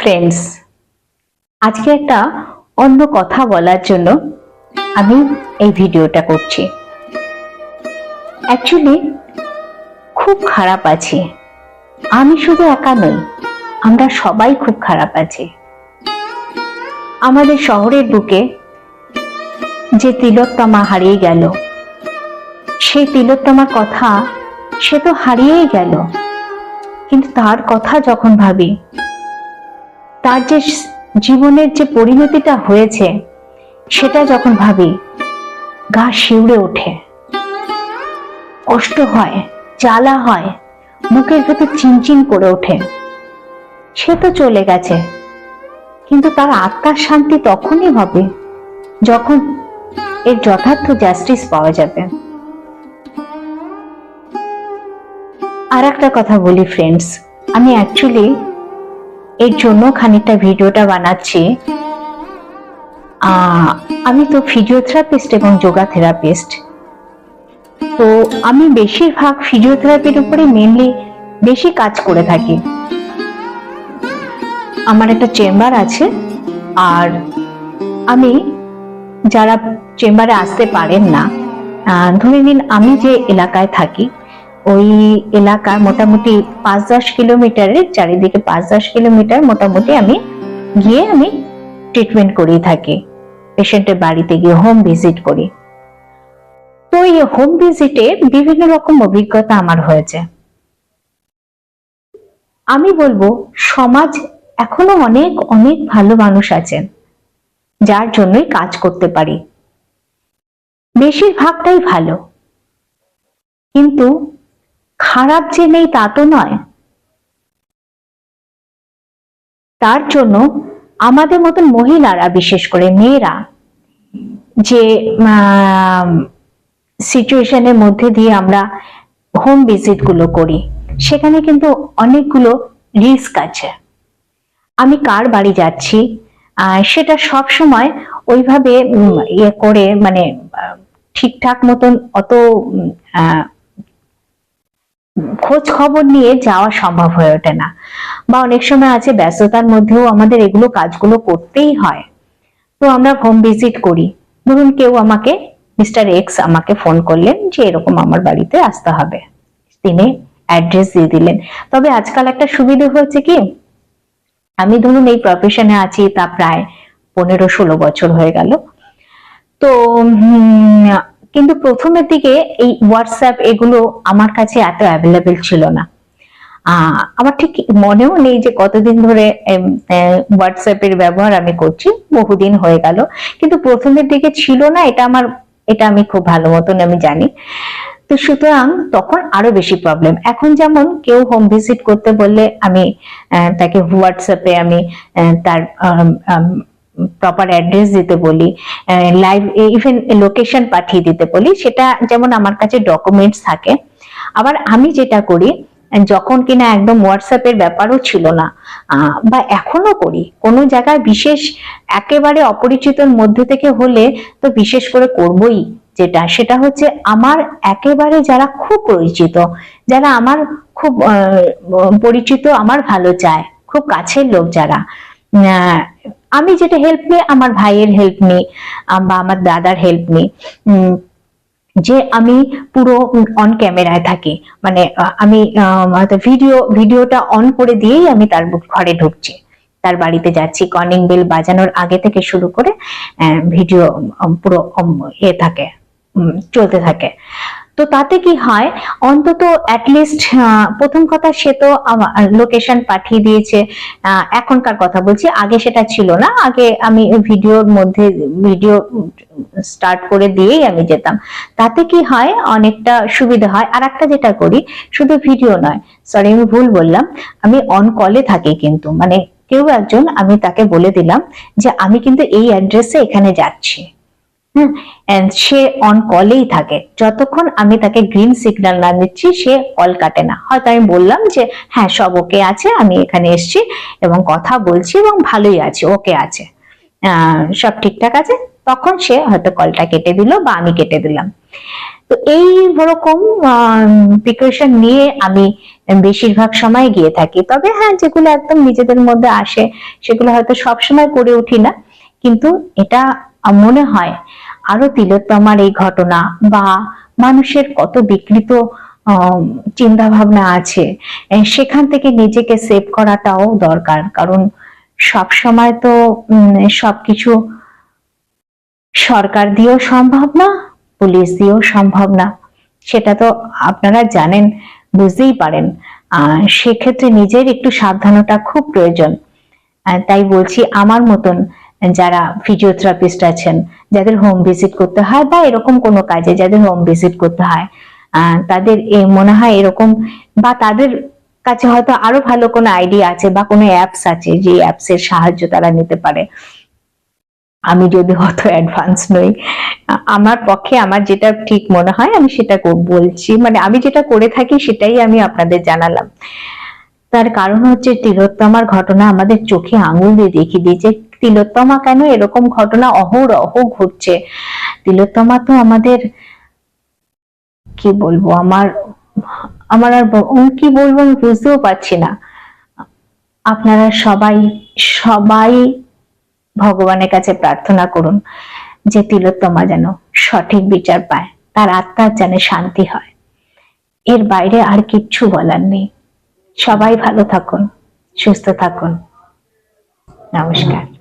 Friends আজকে একটা অন্য কথা বলার জন্য আমি এই ভিডিওটা করছি। অ্যাকচুয়ালি খুব খারাপ আছি। আমি শুধু একা নই, আমরা সবাই খুব খারাপ আছি। আমাদের শহরের বুকে যে তিলোত্তমা হারিয়ে গেল, সেই তিলোত্তমার কথা সে তো হারিয়েই গেল। কিন্তু তার কথা যখন ভাবি তার যে জীবনের যে পরিণতিটা হয়েছে, সেটা যখন ভাবি, গা শিউড়ে ওঠে। কষ্ট হয়, জ্বালা হয় বুকের ভেতর চিনচিন করে ওঠে। সে তো চলে গেছে। কিন্তু তার আত্মার শান্তি তখনই হবে, যখন এর যথার্থ জাস্টিস পাওয়া যাবে। আর একটা কথা বলি ফ্রেন্ডস আমি অ্যাকচুয়ালি এর জন্য খানিকটা ভিডিওটা বানাচ্ছি। আমি তো ফিজিওথেরাপিস্ট এবং যোগা থেরাপিস্ট তো আমি বেশিরভাগ ফিজিওথেরাপির উপরে মেনলি বেশি কাজ করে থাকি। আমার একটা চেম্বার আছে, আর আমি যারা চেম্বারে আসতে পারেন না ধরে নিন আমি যে এলাকায় থাকি ওই এলাকার মোটামুটি পাঁচ দশ কিলোমিটারের চারিদিকে পাঁচ দশ কিলোমিটার মোটামুটি আমি গিয়ে আমি ট্রিটমেন্ট করিয়ে থাকি। পেশেন্টের বাড়িতে গিয়ে হোম ভিজিট করি। তো এই হোম ভিজিটে বিভিন্ন রকম অভিজ্ঞতা আমার হয়েছে। আমি বলব, সমাজ এখনও অনেক অনেক ভালো মানুষ আছেন যার জন্যই কাজ করতে পারি। বেশিরভাগটাই ভালো। কিন্তু খারাপ যে নেই তা তো নয়। তার জন্য আমাদের মতন মহিলারা, বিশেষ করে মেয়েরা, যে সিচুয়েশনের মধ্যে দিয়ে আমরা হোম ভিজিটগুলো করি, সেখানে কিন্তু অনেকগুলো রিস্ক আছে। আমি কার বাড়ি যাচ্ছি সেটা সব সময় ওইভাবে ইয়ে করে মানে ঠিকঠাক মতন অত খোঁজ খবর নিয়ে যাওয়া সম্ভব হয়ে ওঠে না। বা অনেক সময় আছে ব্যস্ততার মধ্যেও আমাদের এগুলো কাজগুলো করতেই হয়। তো আমরা হোম ভিজিট করি। ধরুন কেউ আমাকে মিস্টার এক্স আমাকে ফোন করলেন যে এরকম আমার বাড়িতে আসতে হবে। তিনি অ্যাড্রেস দিয়ে দিলেন। তবে আজকাল একটা সুবিধে হয়েছে কি? আমি ধরুন এই প্রফেশনে আছি, তা প্রায় পনেরো ষোলো বছর হয়ে গেল। তো কিন্তু প্রথমের দিকে এই হোয়াটসঅ্যাপ এগুলো আমার কাছে এত অ্যাভেলেবেল ছিল না। আমার ঠিক মনেও নেই যে কতদিন ধরে হোয়াটসঅ্যাপ এর ব্যবহার আমি করছি, বহুদিন হয়ে গেল। কিন্তু প্রথমের দিকে ছিল না, এটা আমার, এটা আমি খুব ভালো মতন আমি জানি। তো সুতরাং তখন আরও বেশি প্রবলেম এখন যেমন কেউ হোম ভিজিট করতে বললে আমি তাকে হোয়াটসঅ্যাপে আমি তার প্রপার অ্যাড্রেস দিতে বলি লাইভ ইভেন লোকেশন পাঠিয়ে দিতে বলি, সেটা যেমন আমার কাছে ডকুমেন্টস থাকে। আবার আমি যেটা করি, যখন কিনা একদম হোয়াটসঅ্যাপের ব্যাপারও ছিল না বা এখনও করি, কোনো জায়গায় বিশেষ একেবারে অপরিচিতর মধ্যে থেকে হলে তো বিশেষ করে করবই যেটা, সেটা হচ্ছে আমার একেবারে যারা খুব পরিচিত, যারা আমার খুব পরিচিত, আমার ভালো চায়, খুব কাছের লোক যারা আমি যেটা হেল্প নিই আমার ভাইয়ের হেল্প নিই বা আমার দাদার হেল্প নিই। যে আমি পুরো অন ক্যামেরায় থাকি। মানে আমি ভিডিও ভিডিওটা অন করে দিয়েই আমি তার ঘরে ঢুকছি। তার বাড়িতে যাচ্ছি কলিং বেল বাজানোর আগে থেকে শুরু করে ভিডিও পুরো উম, ইয়ে থাকে চলতে থাকে। তো তাতে কি হয়? অন্তত অ্যাটলিস্ট প্রথম কথা সে তো লোকেশন পাঠিয়ে দিয়েছে। এখনকার কথা বলছি। আগে সেটা ছিল না। আগে আমি ভিডিওর মধ্যে, ভিডিও স্টার্ট করে দিয়েই আমি যেতাম। তাতে কি হয়? অনেকটা সুবিধা হয়। আর একটা যেটা করি, শুধু ভিডিও নয় সরি আমি ভুল বললাম, আমি অন কলে থাকি কিন্তু। মানে কেউ একজন, আমি তাকে বলে দিলাম যে, আমি কিন্তু এই অ্যাড্রেসে এখানে যাচ্ছি। সে অন কলেই থাকে। যতক্ষণ আমি তাকে গ্রিন সিগন্যাল না দিচ্ছি, সে কল কাটে না। হয়তো আমি বললাম যে হ্যাঁ সব ওকে আছে, আমি এখানে এসেছি এবং কথা বলছি এবং ভালোই আছে ওকে আছে। সব ঠিকঠাক আছে? তখন সে হয়তো কলটা কেটে দিল বা আমি কেটে দিলাম। তো এই রকম প্রিপারেশন নিয়ে আমি বেশিরভাগ সময় গিয়ে থাকি। তবে হ্যাঁ যেগুলো একদম নিজেদের মধ্যে আসে, সেগুলো হয়তো সবসময় করে উঠি না। কিন্তু এটা মনে হয় আরও তিলোত্তমার এই ঘটনা বা মানুষের কত বিকৃত চিন্তা ভাবনা আছে সেখান থেকে নিজেকে সেভ করাটাও দরকার। কারণ সব সময় তো সবকিছু সরকার দিয়েও সম্ভব না, পুলিশ দিয়েও সম্ভব না। সেটা তো আপনারা জানেন, বুঝতেই পারেন। সেক্ষেত্রে নিজের একটু সাবধানতা খুব প্রয়োজন। তাই বলছি আমার মতন যারা ফিজিওথেরাপিস্ট আছেন, যাদের হোম ভিজিট করতে হয় বা এরকম কোনো কাজে যাদের হোম ভিজিট করতে হয় তাদের মনে হয় এরকম বা তাদের কাছে হয়তো আরও ভালো কোনো আইডিয়া আছে বা কোনো অ্যাপস আছে যে অ্যাপস এর সাহায্য তারা নিতে পারে। আমি যদি অত অ্যাডভান্স নই, আমার পক্ষে আমার যেটা ঠিক মনে হয় আমি সেটা বলছি। মানে আমি যেটা করে থাকি সেটাই আমি আপনাদের জানালাম। তার কারণ হচ্ছে তিলোত্তমার ঘটনা আমাদের চোখে আঙুল দিয়ে দেখিয়ে দিয়েছে তিলোত্তমা কেন এরকম ঘটনা অহরহ ঘটছে? তিলোত্তমা তো আমাদের, কি বলব, আমার আমার আর কি বলব আমি বুঝতেও পারছি না। আপনারা সবাই সবাই ভগবানের কাছে প্রার্থনা করুন যে তিলোত্তমা যেন সঠিক বিচার পায়, তার আত্মার যেন শান্তি হয়। এর বাইরে আর কিচ্ছু বলার নেই। সবাই ভালো থাকুন, সুস্থ থাকুন। নমস্কার।